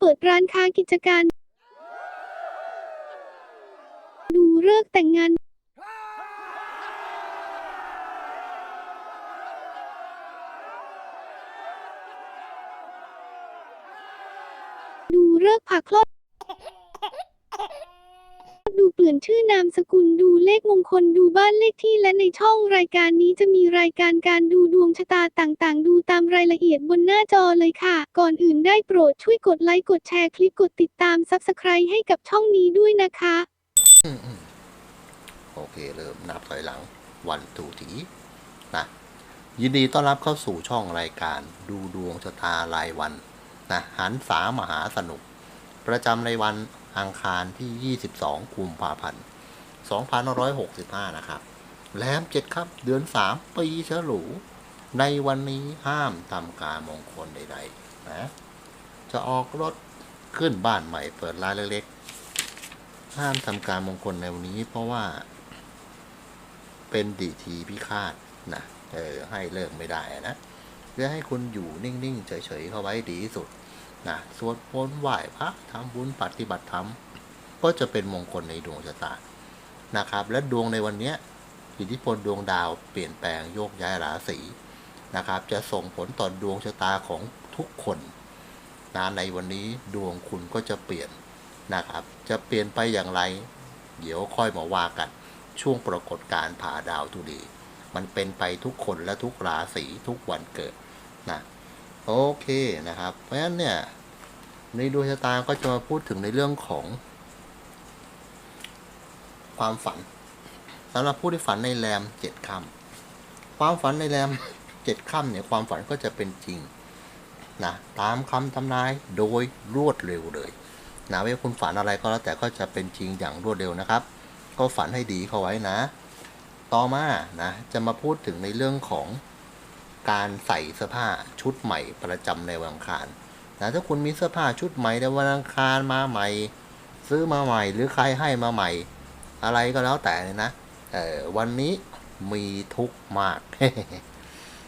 เปิดร้านค้ากิจการ ดูเลิกแต่งงาน ดูเลิกผ่าคลอด ดูเปลี่ยนชื่อนามสกุลดูเลขมงคลดูบ้านเลขที่และในช่องรายการนี้จะมีรายการการดูดวงชะตาต่างๆ ดูตามรายละเอียดบนหน้าจอเลยค่ะ ก่อนอื่นได้โปรดช่วยกดไลค์กดแชร์คลิปกดติดตาม Subscribe ให้กับช่องนี้ด้วยนะคะ อืมอืมโอเค เริ่มนับถอยหลังวันถูถีนะยินดีต้อนรับเข้าสู่ช่องรายการดูดวงชะตารายวันนะหันสามหาสนุก ประจำในวัน อังคารที่ 22กุมภาพันธ์2565 นะครับแลมเจ็ดครับ เดือน 3 ปีฉลูในวันนี้ห้ามทำการมงคลใดๆนะจะออกรถขึ้นบ้านใหม่เปิดร้านเล็กๆ ห้ามทำการมงคลในวันนี้เพราะว่า เป็นดีทีพิฆาตนะเออให้เลิกไม่ได้นะเพื่อให้คุณอยู่นิ่ง ๆ เฉย ๆ เข้าไว้ดีที่สุด นะสวดมนต์ไหว้พระทำบุญปฏิบัติธรรมก็จะเป็นมงคลในดวงชะตานะครับ และดวงในวันนี้อิทธิพลดวงดาวเปลี่ยนแปลงโยกย้ายราศีนะครับ จะส่งผลต่อดวงชะตาของทุกคนนะในวันนี้ดวงคุณก็จะเปลี่ยนนะครับ จะเปลี่ยนไปอย่างไร เดี๋ยวค่อยมาว่ากัน ช่วงปรากฏการณ์ผ่าดาวทุดี มันเป็นไปทุกคนและทุกราศีทุกวันเกิดนะ โอเคนะครับ เพราะฉะนั้นเนี่ยในดวงชะตาก็จะมาพูดถึงในเรื่องของ ความฝันสำหรับผู้ที่ฝันในแรมเจ็ดคำความฝันในแรมเจ็ดค่ำเนี่ยความฝันก็จะเป็นจริงนะตามคำทำนายโดยรวดเร็วเลยนะไม่ว่าคุณฝันอะไรก็แล้วแต่ก็จะเป็นจริงอย่างรวดเร็วนะครับ ก็ฝันให้ดีเข้าไว้นะ ต่อมานะจะมาพูดถึงในเรื่องของ การใส่เสื้อผ้าชุดใหม่ประจำในวันอังคารนะถ้าคุณมีเสื้อผ้าชุดใหม่ในวันอังคารมาใหม่ ซื้อมาใหม่ หรือใครให้มาใหม่ อะไรก็แล้วแต่เลยนะเออวันนี้มีทุกมาก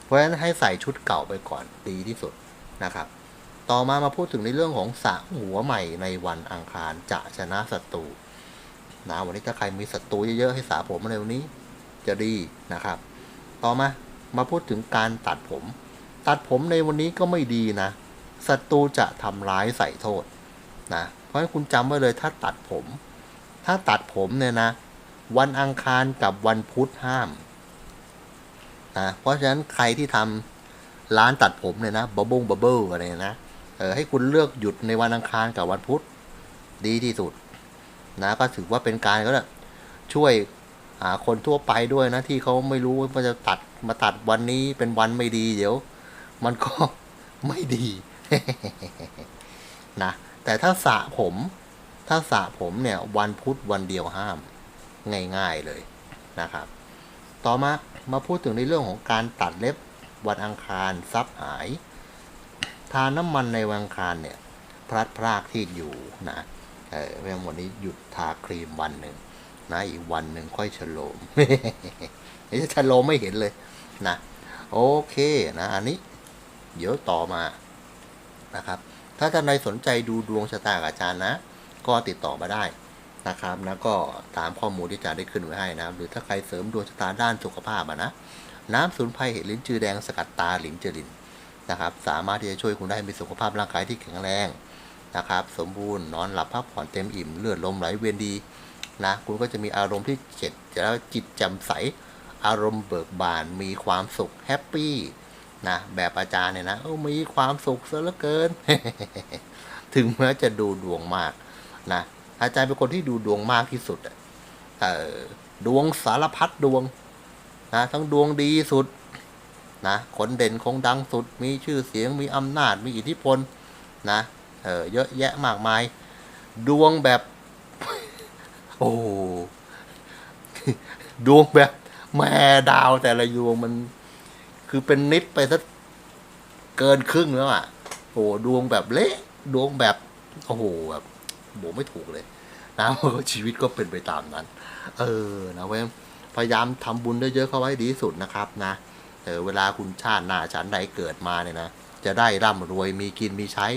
เพราะฉะนั้นให้ใส่ชุดเก่าไปก่อนดีที่สุดนะครับ ต่อมามาพูดถึงในเรื่องของสระหัวใหม่ในวันอังคารจะชนะศัตรูนะวันนี้ถ้าใครมีศัตรูเยอะๆให้สระผมในวันนี้จะดีนะครับ ต่อมา มาพูดถึงการตัดผม ตัดผมในวันนี้ก็ไม่ดีนะศัตรูจะทำร้ายใส่โทษนะเพราะฉะนั้นคุณจำไว้เลยถ้าตัดผม ถ้าตัดผมเนี่ยนะ วันอังคารกับวันพุธห้ามนะเพราะฉะนั้นใครที่ทำร้านตัดผมเนี่ยนะบับเบิ้ลบับเบิ้ลอะไรนะเออให้คุณเลือกหยุดในวันอังคารกับวันพุธดีที่สุดนะก็ถือว่าเป็นการก็ช่วยคนทั่วไปด้วยนะที่เขาไม่รู้ว่าจะตัด มาตัดวันนี้เป็นวันไม่ดี เดี๋ยว มันก็ไม่ดีนะแต่ถ้าสระผม ถ้าสระผมเนี่ย วันพุธวันเดียวห้ามง่ายๆเลยนะครับ ต่อมามาพูดถึงในเรื่องของการตัดเล็บวันอังคารซับหาย ทาน้ำมันในวันอังคารเนี่ย พลัดพรากที่อยู่นะเออเรื่องวันนี้หยุดทาครีมวันหนึ่งนะอีกวันหนึ่งค่อยฉโลมนี่จะฉโลมไม่เห็นเลย นะโอเคนะอันนี้เดี๋ยวต่อมานะครับ ถ้าท่านใดสนใจดูดวงชะตากับอาจารย์นะ ก็ติดต่อมาได้นะครับแล้วก็ตามข้อมูลที่อาจารย์ได้ขึ้นไว้ให้นะหรือถ้าใครเสริมดวงชะตาด้านสุขภาพนะน้ำสูนไพรเห็ดลิ้นจือแดงสกัดตาหลินเจรินนะครับ สามารถที่จะช่วยคุณได้มีสุขภาพร่างกายที่แข็งแรงนะครับ สมบูรณ์นอนหลับพักผ่อนเต็มอิ่มเลือดลมไหลเวียนดีนะคุณก็จะมีอารมณ์ที่เจ็ดแล้วจิตแจ่มใส อารมณ์เบิกบาน มีความสุขแฮปปี้นะแบบอาจารย์เนี่ยนะเออมีความสุขซะเหลือเกิน ถึงแม้จะดูดวงมากนะอาจารย์เป็นคนที่ดูดวงมากที่สุดอะเออดวงสารพัดดวงนะทั้งดวงดีสุดนะคนเด่นคงดังสุด มีชื่อเสียงมีอำนาจมีอิทธิพลนะเออเยอะแยะมากมาย ดวงแบบ โอ้ดวงแบบ แม่ดาวแต่ละดวงมัน คือเป็นนิดไปสักเกินครึ่งแล้วอะโอ้โหดวงแบบเละดวงแบบโอ้โหแบบโบไม่ถูกเลยนะเพราะชีวิตก็เป็นไปตามนั้น เออนะเว้ยพยายามทำบุญได้เยอะเข้าไว้ดีสุดนะครับนะเออเวลาคุณชาติหน้าชันใดเกิดมาเนี่ยนะจะได้ร่ำรวยมีกินมีใช้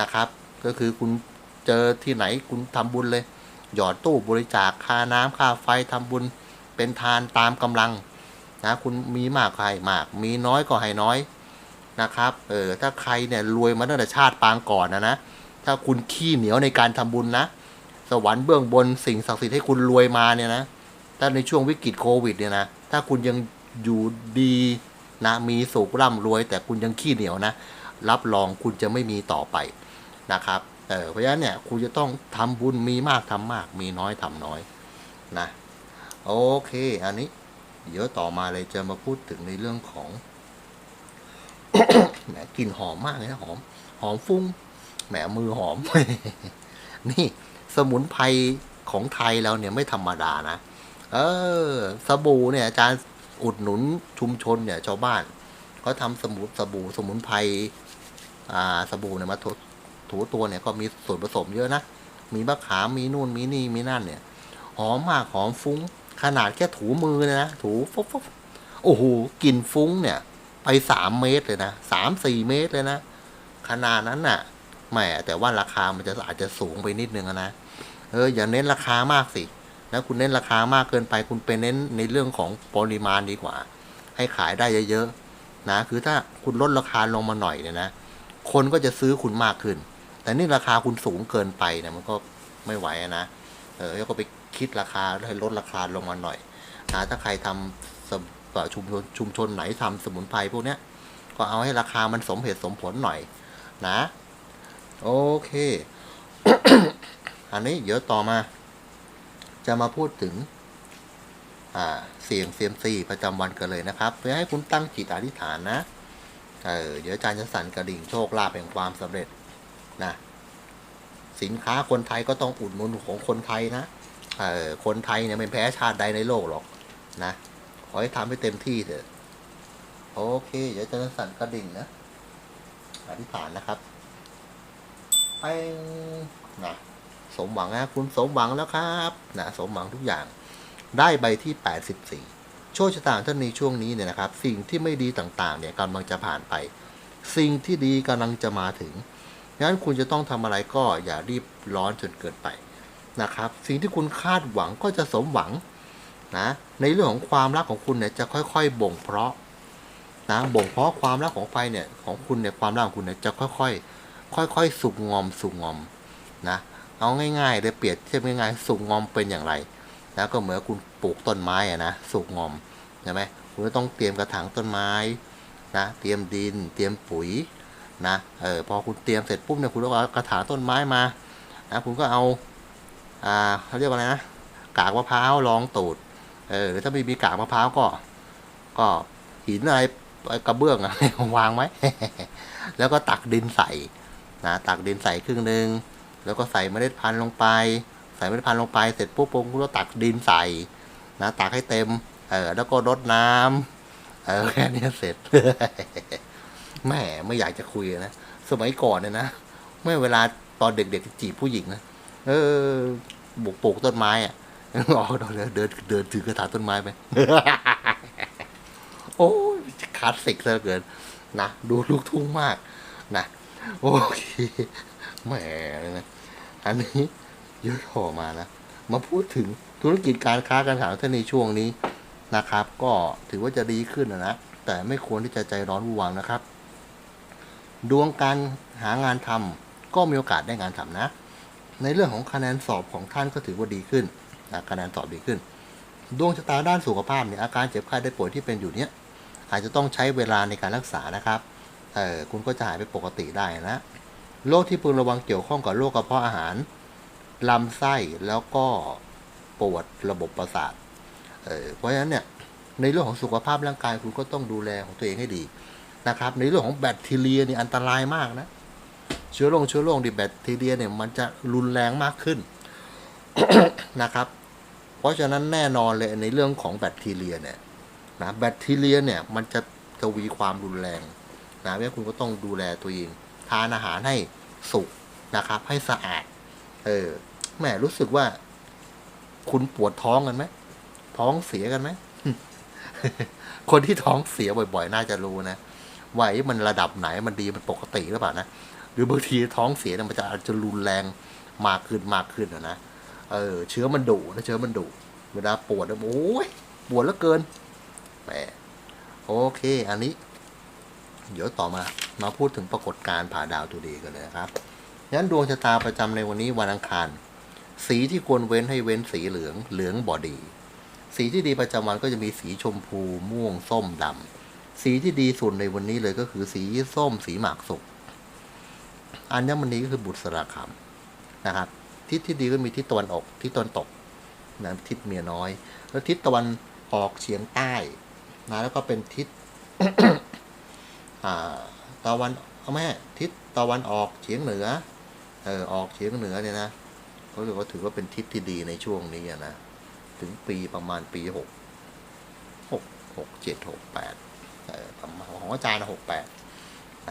นะครับ ก็คือคุณเจอที่ไหนคุณทำบุญเลย หยอดตู้บริจาคค่าน้ำค่าไฟทำบุญ เป็นทานตามกำลังนะคุณมีมากก็ให้มาก มีน้อยก็ให้น้อยนะครับเออถ้าใครเนี่ยรวยมาตั้งแต่ชาติปางก่อนนะนะถ้าคุณขี้เหนียวในการทำบุญนะ สวรรค์เบื้องบนสิ่งศักดิ์สิทธิ์ให้คุณรวยมาเนี่ยนะถ้าในช่วงวิกฤตโควิดเนี่ยนะถ้าคุณยังอยู่ดีนะมีสุขร่ำรวย แต่คุณยังขี้เหนียวนะ รับรองคุณจะไม่มีต่อไปนะครับเออเพราะฉะนั้นเนี่ยคุณจะต้องทำบุญมีมากทำมาก มีน้อยทำน้อยนะ โอเค อันนี้ เดี๋ยวต่อมาเลยจะมาพูดถึงในเรื่องของแหมกลิ่นหอมมากเลยนะหอม หอมฟุ้งแหมมือหอม นี่ สมุนไพรของไทยเราเนี่ยไม่ธรรมดานะ เออ สบู่เนี่ยอาจารย์อุดหนุนชุมชนเนี่ยชาวบ้านเขาทำสมุนสบู่สมุนไพรอ่า สบู่เนี่ยมาถูถูตัวเนี่ยก็มีส่วนผสมเยอะนะ มีมะขามมีนู่นมีนี่มีนั่นเนี่ย หอมมากหอมฟุ้ง ขนาดแค่ถูมือเนยนะถูฟุบฟุบโอ้โหกลิ่นฟุ้งเนี่ย ไปสามเมตรเลยนะสามสี่เมตรเลยนะขนาดนั้นน่ะแหมแต่ว่าราคามันจะอาจจะสูงไปนิดนึงนะเอออย่าเน้นราคามากสินะคุณเน้นราคามากเกินไป คุณไปเน้นในเรื่องของปริมาณดีกว่า ให้ขายได้เยอะๆนะคือถ้าคุณลดราคาลงมาหน่อยเนี่ยนะคนก็จะซื้อคุณมากขึ้น แต่นี่ราคาคุณสูงเกินไปเนี่ยมันก็ไม่ไหวนะเออแล้วก็ไป คิดราคาให้ลดราคาลงมาหน่อยนะถ้าใครทำสเอ่อชุมชนชุมชนไหนทำสมุนไพรพวกเนี้ยก็เอาให้ราคามันสมเหตุสมผลหน่อย นะ โอเค อันนี้เดี๋ยวต่อมา จะมาพูดถึงเสียงเซียมซีประจำวันกันเลยนะครับเพื่อให้คุณตั้งจิตอธิษฐานนะเออเดี๋ยวอาจารย์จะสั่นกระดิ่งโชคลาภแห่งความสำเร็จนะสินค้าคนไทยก็ต้องอุดหนุนของคนไทยนะ คนไทยเนี่ยไม่แพ้ชาติใดในโลกหรอกนะ ขอให้ทำให้เต็มที่เถอะ โอเค เดี๋ยวจะสั่นกระดิ่งนะอธิษฐานนะครับไปนะสมหวังนะคุณสมหวังแล้วครับนะสมหวังทุกอย่าง ได้ใบที่ 84 โชคชะตาท่านในช่วงนี้เนี่ยนะครับ สิ่งที่ไม่ดีต่างๆ เนี่ยกำลังจะผ่านไป สิ่งที่ดีกำลังจะมาถึงงั้นคุณจะต้องทำอะไรก็อย่ารีบร้อนจนเกินไป นะครับ สิ่งที่คุณคาดหวังก็จะสมหวังนะในเรื่องของความรักของคุณเนี่ยจะค่อยๆบ่งเพราะนะบ่งเพราะความรักของไฟเนี่ยของคุณเนี่ยความรักของคุณเนี่ยจะค่อยๆค่อยๆสุกงอมสุกงอมนะเอาง่ายๆเลยเปรียบเทียบง่ายๆสุกงอมเป็นอย่างไรแล้วก็เหมือนคุณปลูกต้นไม้อะนะสุกงอมใช่ไหมคุณก็ต้องเตรียมกระถางต้นไม้นะเตรียมดิน เตรียมปุ๋ยนะเออพอคุณเตรียมเสร็จปุ๊บเนี่ยคุณก็เอากระถางต้นไม้มานะคุณก็เอา อ่าเขาเรียกว่าอะไรนะกากมะพร้าวรองตูดเออหรือถ้าไม่มีกากมะพร้าวก็ ก็หินอะไรกระเบื้องอะไรวางไว้แล้วก็ตักดินใส่นะตักดินใส่ครึ่งหนึ่งแล้วก็ใส่เมล็ดพันธุ์ลงไป ใส่เมล็ดพันธุ์ลงไปเสร็จปุ๊บปุ๊บก็ตักดินใส่นะตักให้เต็มเออแล้วก็รดน้ำเออแค่นี้เสร็จแม่ไม่อยากจะคุยนะสมัยก่อนเนี่ยนะเมื่อเวลาตอนเด็กๆจีบผู้หญิงนะ เออบุกปลูกต้นไม้อะอ๋อเดินเดินเดินถือกระถางต้นไม้ไปโอ้ยคลาสสิกเหลือเกินนะดูลูกทุ่งมากนะโอเคแหมนะอันนี้ยอะต่อมานะมาพูดถึงธุรกิจการค้าการขายท่านในช่วงนี้นะครับ ก็ถือว่าจะดีขึ้นนะนะแต่ไม่ควรที่จะใจร้อนวุ่นวายนะครับ ดวงการหางานทำก็มีโอกาสได้งานทำนะ ในเรื่องของคะแนนสอบของท่านก็ถือว่าดีขึ้นคะแนนสอบดีขึ้น ดวงชะตาด้านสุขภาพเนี่ยอาการเจ็บไข้ได้ป่วยที่เป็นอยู่เนี้ยอาจจะต้องใช้เวลาในการรักษานะครับเออคุณก็จะหายไปปกติได้นะโรคที่พึงระวังเกี่ยวข้องกับโรคกระเพาะอาหารลำไส้แล้วก็ปวดระบบประสาทเออเพราะฉะนั้นเนี่ยในเรื่องของสุขภาพร่างกายคุณก็ต้องดูแลของตัวเองให้ดีนะครับ ในเรื่องของแบคทีเรียนี่อันตรายมากนะ เชื้อโรคเชื้อโรคดิแบคทีเรียเนี่ยมันจะรุนแรงมากขึ้นนะครับ เพราะฉะนั้นแน่นอนเลยในเรื่องของแบคทีเรียเนี่ยนะแบคทีเรียเนี่ยมันจะทวีความรุนแรงนะเพราะฉะนั้นคุณก็ต้องดูแลตัวเองทานอาหารให้สุกนะครับ ให้สะอาด เออแหมรู้สึกว่า คุณปวดท้องกันไหมท้องเสียกันไหมคนที่ท้องเสียบ่อย ๆ น่าจะรู้นะว่าไอ้มันระดับไหนมันดีมันปกติหรือเปล่านะ รือบางทีท้องเสียเนี่ยมันจะอาจจะรุนแรงมากขึ้นมากขึ้นนะเออเชื้อมันดุนะเชื้อมันดุเวลาปวดนะโอ้ยปวดเหลือเกินแหมโอเค อันนี้ เดี๋ยวต่อมามาพูดถึงปรากฏการณ์ผ่าดาวตัวดีกันเลยนะครับงั้นดวงชะตาประจำในวันนี้วันอังคาร สีที่ควรเว้นให้เว้นสีเหลืองเหลืองบอดี สีที่ดีประจำวันก็จะมีสีชมพูม่วงส้มดำสีที่ดีสุดในวันนี้เลยก็คือสีส้มสีหมากสุก อัญมณีก็คือบุตรสระคำนะครับ ทิศที่ดีก็มีทิศตะวันออกทิศตะวันตกนะทิศเมียน้อย แล้วทิศตะวันออกเฉียงใต้นะแล้วก็เป็นทิศตะวันแม่ทิศตะวันออกเฉียงเหนือเออออกเฉียงเหนือเนี่ยนะเขาเรียกว่าถือว่าเป็นทิศที่ดีในช่วงนี้นะถึงปีประมาณปีหกหกหกเจ็ดหกแปดเออประมาณของอาจารย์หกแปด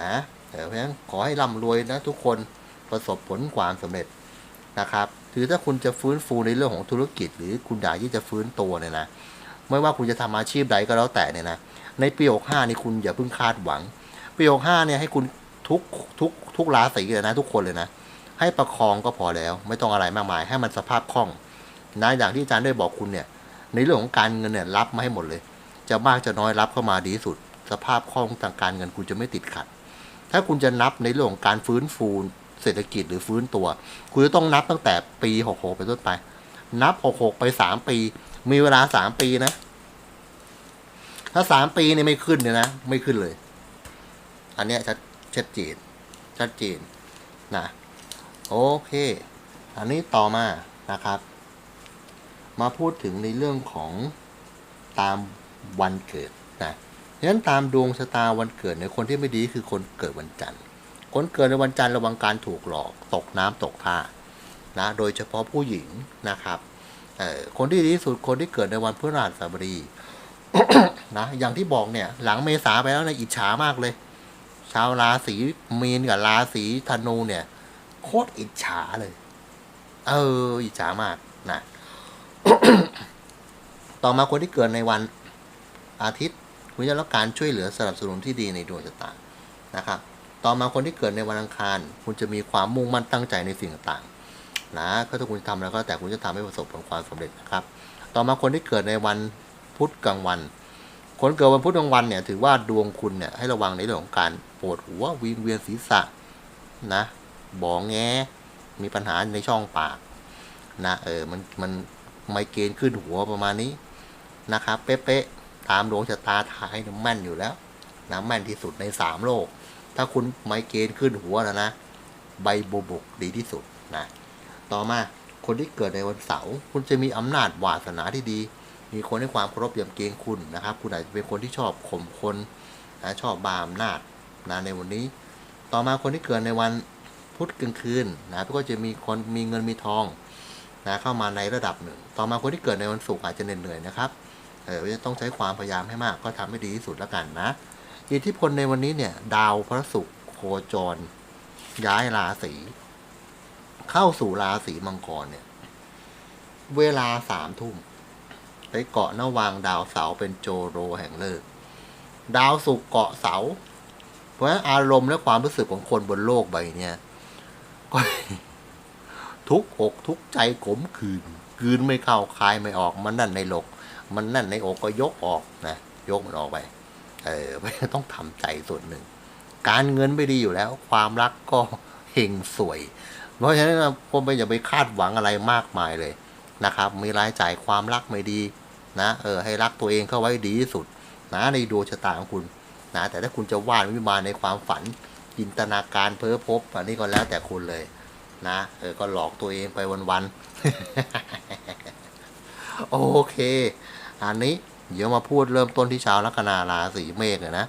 นะ เพราะฉะนั้นขอให้ร่ำรวยนะทุกคนประสบผลความสำเร็จนะครับคือถ้าคุณจะฟื้นฟูในเรื่องของธุรกิจ หรือคุณอยากที่จะฟื้นตัวเนี่ยนะไม่ว่าคุณจะทำอาชีพใดก็แล้วแต่เนี่ยนะในปีหกห้านี่คุณอย่าเพิ่งคาดหวังปีหกห้าเนี่ยให้คุณทุกทุกทุกราศีเลยนะทุกคนเลยนะ ให้ประคองก็พอแล้ว ไม่ต้องอะไรมากมาย ให้มันสภาพคล่องนะอย่างที่อาจารย์ได้บอกคุณเนี่ย ในเรื่องของการเงินเนี่ยรับมาให้หมดเลย จะมากจะน้อยรับเข้ามาดีสุด สภาพคล่องทางการเงินคุณจะไม่ติดขัด ถ้าคุณจะนับในเรื่องของการฟื้นฟูเศรษฐกิจหรือฟื้นตัว คุณจะต้องนับตั้งแต่ปีหกหกไปต้นไป นับหกหกไปสามปี มีเวลาสามปีนะ ถ้าสามปีนี่ไม่ขึ้นเนี่ยนะ ไม่ขึ้นเลย อันเนี้ยชัดชัดเจนชัดเจนนะโอเค อันนี้ต่อมานะครับ มาพูดถึงในเรื่องของตามวันเกิด ฉะนั้นตามดวงชะตาวันเกิดในคนที่ไม่ดีคือคนเกิดวันจันทร์ คนเกิดในวันจันทร์ระวังการถูกหลอกตกน้ำตกท่านะโดยเฉพาะผู้หญิงนะครับคนที่ดีที่สุดคนที่เกิดในวันพฤหัสบดีนะอย่างที่บอกเนี่ย หลังเมษาไปแล้วนะอิจฉามากเลย ชาวราศีมีนกับราศีธนูเนี่ย โคตรอิจฉาเลย เออ อิจฉามากนะต่อมาคนที่เกิดในวันอาทิตย์ คุณจะรับการช่วยเหลือสนับสนุนที่ดีในดวงชะตานะครับ ต่อมาคนที่เกิดในวันอังคาร คุณจะมีความมุ่งมั่นตั้งใจในสิ่งต่างๆนะก็ถ้าคุณทำแล้วก็แต่คุณจะทำให้ประสบผลความสำเร็จนะครับ ต่อมาคนที่เกิดในวันพุธกลางวัน คนเกิดวันพุธกลางวันเนี่ยถือว่าดวงคุณเนี่ยให้ระวังในเรื่องของการปวดหัววิงเวียนศีรษะนะบองแงมีปัญหาในช่องปากนะเออมันมันไมเกรนขึ้นหัวประมาณนี้นะครับเป๊ะๆ ตามดวงชะตาท้ายเนี่ยแม่นอยู่แล้วนะแม่นที่สุดในสามโลก ถ้าคุณไมเกรนขึ้นหัวแล้วนะ ใบโบบกดีที่สุดนะต่อมาคนที่เกิดในวันเสาร์คุณจะมีอำนาจวาสนาที่ดี มีคนให้ความเคารพยำเกรงคุณนะครับ คุณอาจจะเป็นคนที่ชอบข่มคนนะชอบบาอำนาจนะในวันนี้ ต่อมาคนที่เกิดในวันพุธกลางคืนนะก็จะมีคนมีเงินมีทองนะเข้ามาในระดับหนึ่ง ต่อมาคนที่เกิดในวันศุกร์อาจจะเหนื่อยๆนะครับ เออจะต้องใช้ความพยายามให้มาก ก็ทำให้ดีที่สุดแล้วกันนะ อิทธิพลในวันนี้เนี่ย ดาวพระศุกร์โคจร ย้ายราศีเข้าสู่ราศีมังกรเนี่ย เวลาสามทุ่มไปเกาะนวางดาวเสาเป็นโจโรแห่งเลิก ดาวศุกร์เกาะเสา เพราะฉะนั้นอารมณ์และความรู้สึกของคนบนโลกใบเนี้ยก็ทุกอกทุกใจขมคืนคืนไม่เข้าคายไม่ออกมันนั่นในหลก มันนั่นในอกก็ยกออกนะยกมันออกไป เออไม่ต้องทำใจส่วนหนึ่ง การเงินไม่ดีอยู่แล้ว ความรักก็เฮงสวย เพราะฉะนั้นผมไปอย่าไปคาดหวังอะไรมากมายเลยนะครับ มีรายจ่ายความรักไม่ดีนะเออให้รักตัวเองเข้าไว้ดีที่สุดนะในดวงชะตาของคุณนะแต่ถ้าคุณจะวาดวิมานในความฝันจินตนาการเพ้อพบอันนี้ก็แล้วแต่คุณเลยนะเออก็หลอกตัวเองไปวันๆโอเค อันนี้เดี๋ยวมาพูดเริ่มต้นที่ชาวลัคนาราศีเมษเนี่ยนะ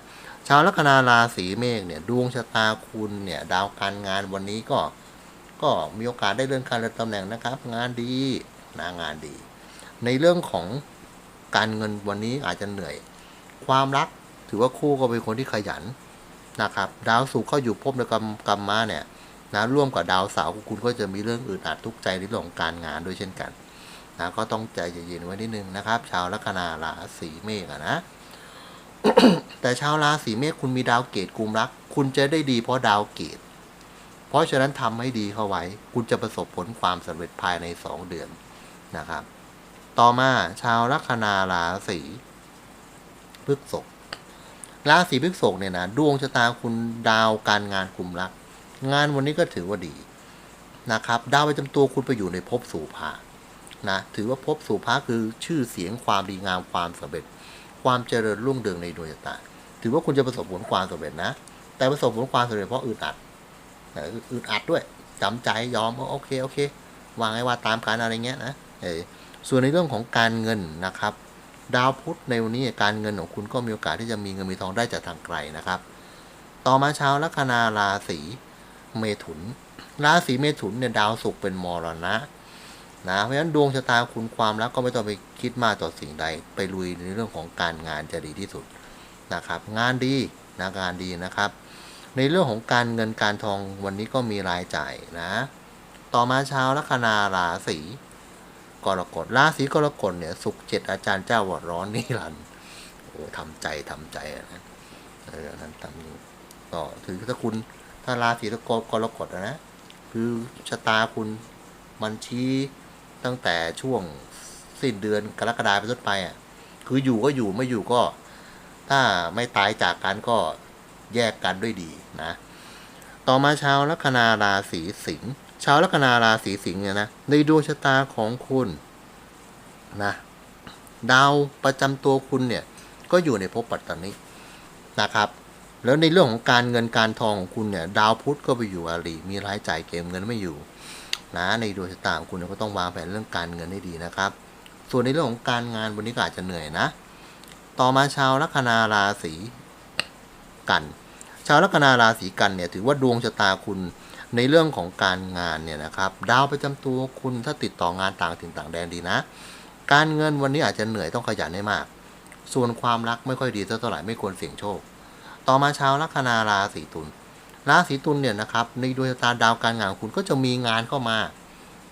ชาวลัคนาราศีเมษเนี่ยดวงชะตาคุณเนี่ยดาวการงานวันนี้ก็ก็มีโอกาสได้เลื่อนขั้นเลื่อนตำแหน่งนะครับ งานดีนะงานดี ในเรื่องของการเงินวันนี้อาจจะเหนื่อย ความรักถือว่าคู่ก็เป็นคนที่ขยันนะครับ ดาวศุกร์เข้าอยู่ภพในกรรมกรรมมาเนี่ยนะร่วมกับดาวเสาร์คุณก็จะมีเรื่องอื่นอาจทุกข์ใจในเรื่องของการงานด้วยเช่นกัน นะก็ต้องใจเย็นๆไว้นิดนึงนะครับ ชาวลัคนาราศีเมษนะ แต่ชาวราศีเมษคุณมีดาวเกตกุมรัก คุณจะได้ดีเพราะดาวเกต เพราะฉะนั้นทำให้ดีเข้าไว้ คุณจะประสบผลความสำเร็จภายในสองเดือนนะครับ ต่อมาชาวลัคนาราศีพฤษภราศีพฤษภเนี่ยนะดวงชะตาคุณดาวการงานกุมรัก งานวันนี้ก็ถือว่าดีนะครับ ดาวประจำตัวคุณไปอยู่ในภพสู่ภา นะถือว่าภพสู่ภาคือชื่อเสียงความดีงามความสำเร็จ ความเจริญรุ่งเรืองในดวงชะตาถือว่าคุณจะประสบผลความสำเร็จนะ แต่ประสบผลความสำเร็จเพราะอึดอัดอึดอัดด้วยจำใจยอมว่าโอเคโอเควางไว้ว่าตามการอะไรเงี้ยนะเออส่วนในเรื่องของการเงินนะครับ ดาวพุธในวันนี้การเงินของคุณก็มีโอกาสที่จะมีเงินมีทองได้จากทางไกลนะครับ ต่อมาชาวลัคนาราศีเมถุน ราศีเมถุนเนี่ยดาวศุกร์เป็นมรณะ นะเพราะฉะนั้นดวงชะตาคุณความรักก็ไม่ต้องไปคิดมากต่อสิ่งใด ไปลุยในเรื่องของการงานจะดีที่สุดนะครับ งานดีนะงานดีนะครับ ในเรื่องของการเงินการทองวันนี้ก็มีรายจ่ายนะ ต่อมาชาวลัคนาราศีกรกฎราศีกรกฎเนี่ยสุขเจ็ดอาจารย์เจ้าวัดร้อนนิรันดร์โอ้ทำใจทำใจนะเออนั้นทำอยู่ก็ถือถ้าคุณถ้าราศีกรกฎนะคือชะตาคุณมันชี้ ตั้งแต่ช่วงสิ้นเดือนกรกฎาคมเป็นต้นไปอะ คืออยู่ก็อยู่ไม่อยู่ก็ ถ้าไม่ตายจากกันก็แยกกันด้วยดีนะ ต่อมาชาวลัคนาราศีสิงห์ชาวลัคนาราศีสิงห์เนี่ยนะในดวงชะตาของคุณนะดาวประจำตัวคุณเนี่ย ก็อยู่ในภพปัตตานีนะครับ แล้วในเรื่องของการเงินการทองของคุณเนี่ย ดาวพุธก็ไปอยู่อาลีมีรายจ่ายเก็บเงินไม่อยู่ นะในดวงชะตาของคุณก็ต้องวางแผนเรื่องการเงินให้ดีนะครับ ส่วนในเรื่องของการงานวันนี้ก็อาจจะเหนื่อยนะ ต่อมาชาวลัคนาราศีกัน ชาวลัคนาราศีกันเนี่ยถือว่าดวงชะตาคุณในเรื่องของการงานเนี่ยนะครับดาวประจำตัวคุณถ้าติดต่องานต่างถิ่นต่างแดนดีนะ การเงินวันนี้อาจจะเหนื่อยต้องขยันให้มาก ส่วนความรักไม่ค่อยดีเท่าไหร่ไม่ควรเสี่ยงโชค ต่อมาชาวลัคนาราศีตุล ราศีตุลเนี่ยนะครับในดวงชะตาดาวการงานของคุณก็จะมีงานเข้ามา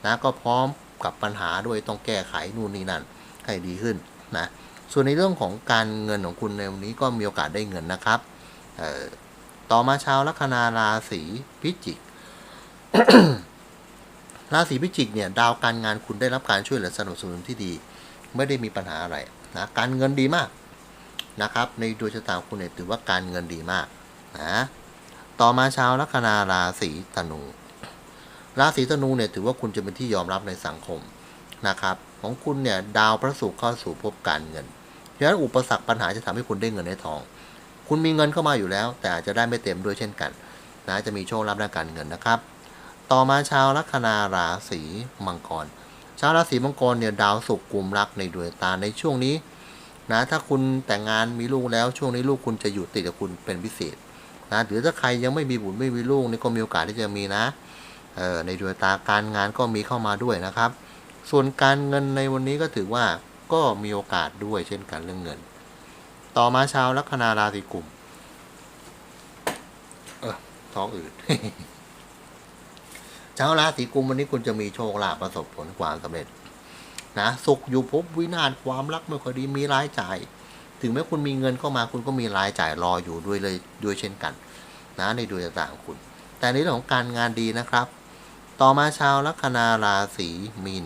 นะก็พร้อมกับปัญหาด้วยต้องแก้ไขนู่นนี่นั่นให้ดีขึ้นนะส่วนในเรื่องของการเงินของคุณในวันนี้ก็มีโอกาสได้เงินนะครับต่อมาชาวลัคนาราศีพิจิกราศีพิจิกเนี่ยดาวการงานคุณได้รับการช่วยเหลือสนับสนุนที่ดี ไม่ได้มีปัญหาอะไรนะการเงินดีมากนะครับ ในดวงชะตาคุณเนี่ยถือว่าการเงินดีมากนะ ต่อมาชาวลัคนาราศีธนู ราศีธนูเนี่ยถือว่าคุณจะเป็นที่ยอมรับในสังคมนะครับ ของคุณเนี่ยดาวพระศุกร์เข้าสู่ภพการเงินฉะนั้นอุปสรรคปัญหาจะทำให้คุณได้เงินได้ทอง คุณมีเงินเข้ามาอยู่แล้ว แต่อาจจะได้ไม่เต็มด้วยเช่นกันนะจะมีโชคลาภด้านการเงินนะครับ ต่อมาชาวลัคนาราศีมังกร ชาวราศีมังกรเนี่ยดาวศุกร์กลุ่มรักในดวงตาในช่วงนี้นะถ้าคุณแต่งงานมีลูกแล้วช่วงนี้ลูกคุณจะอยู่ติดกับคุณเป็นพิเศษ นะหรือถ้าใครยังไม่มีบุตรไม่มีลูกนี่ก็มีโอกาสที่จะมีนะเออในดวงตาการงานก็มีเข้ามาด้วยนะครับ ส่วนการเงินในวันนี้ก็ถือว่าก็มีโอกาสด้วยเช่นกันเรื่องเงิน ต่อมาชาวลัคนาราศีกุมเออท้องอืดชาวราศีกุมวันนี้คุณจะมีโชคลาภประสบผลความสำเร็จนะสุขอยู่ภพวินาศความรักไม่ค่อยดีมีรายจ่าย ถึงแม้คุณมีเงินเข้ามาคุณก็มีรายจ่ายรออยู่ด้วยเลยด้วยเช่นกันนะในดวงชะตาของคุณ แต่ในเรื่องของการงานดีนะครับ ต่อมาชาวลัคนาราศีมีน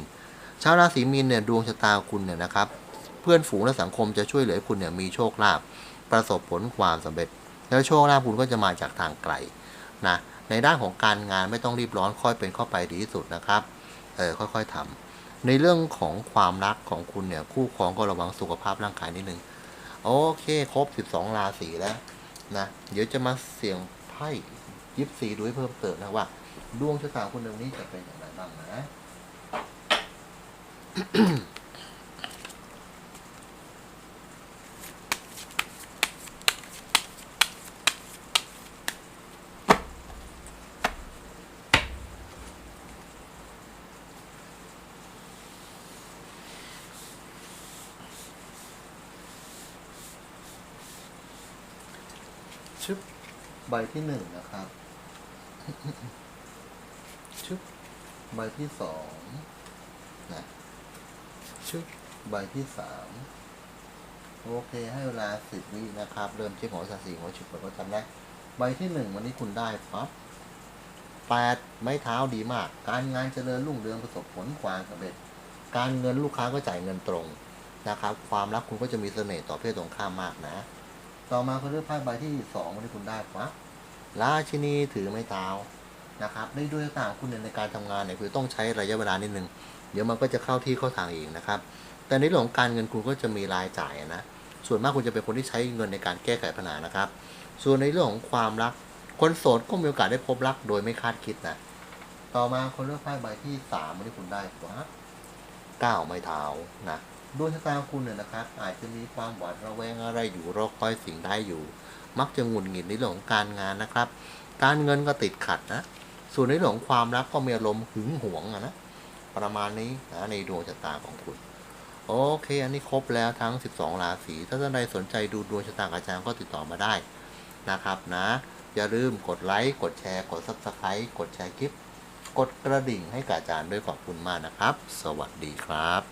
ชาวราศีมีนเนี่ยดวงชะตาคุณเนี่ยนะครับ เพื่อนฝูงและสังคมจะช่วยเหลือคุณเนี่ยมีโชคลาภประสบผลความสำเร็จ แล้วโชคลาภคุณก็จะมาจากทางไกลนะในด้านของการงานไม่ต้องรีบร้อนค่อยเป็นเข้าไปดีที่สุดนะครับเออค่อยๆทำในเรื่องของความรักของคุณเนี่ยคู่ครองก็ระวังสุขภาพร่างกายนิดนึง โอเค ครบ 12 ราศีแล้วนะ เดี๋ยวจะมาเสี่ยงไพ่ยิปซีดูให้เพิ่มเติมนะว่า ดวงชะตาคุณในวันนี้จะเป็นอย่างไรบ้างนะ ชึบใบที่หนึ่งนะครับ ชึบใบที่สองนะชึบใบที่สามโอเคให้เวลาสิบวินะครับ เริ่มเช็คหัวสาสีหัวฉุกแบบประจำนะใบที่หนึ่งวันนี้คุณได้ปั๊บแปดไม้เท้าดีมาก การงานเจริญรุ่งเรืองประสบผลความสำเร็จ การเงินลูกค้าก็จ่ายเงินตรงนะครับ ความรักคุณก็จะมีเสน่ห์ต่อเพศตรงข้ามมากนะ ต่อมาคุณเลือกไพ่ใบที่สองวันที่คุณได้ปั๊บราชินีถือไม้เท้านะครับในด้วงชะตางคุณในการทำงานเนี่ยคือต้องใช้ระยะเวลานิดนึงเดี๋ยวมันก็จะเข้าที่เข้าทางเองนะครับ แต่ในเรื่องของการเงินคุณก็จะมีรายจ่ายนะ ส่วนมากคุณจะเป็นคนที่ใช้เงินในการแก้ไขปัญหานะครับ ส่วนในเรื่องของความรัก คนโสดก็มีโอกาสได้พบรักโดยไม่คาดคิดนะ ต่อมาคนเลือกไพ่ใบที่สามวันที่คุณได้ปั๊บเก้าไม้เท้านะ ดวงชะตาคุณเนี่ยนะครับ อาจจะมีความหวาดระแวงอะไรอยู่รอคอยสิ่งใดอยู่ มักจะหงุดหงิดในเรื่องของการงานนะครับ การเงินก็ติดขัดนะ ส่วนในเรื่องของความรักก็มีอารมณ์หึงหวงนะประมาณนี้นะในดวงชะตาของคุณ โอเค อันนี้ครบแล้วทั้ง 12 ราศีถ้าท่านใดสนใจดูดวงชะตาอาจารย์ก็ติดต่อมาได้นะครับนะ อย่าลืมกดไลค์กดแชร์กด Subscribe กดแชร์คลิป กดกระดิ่งให้กับอาจารย์ด้วยขอบคุณมากนะครับ สวัสดีครับ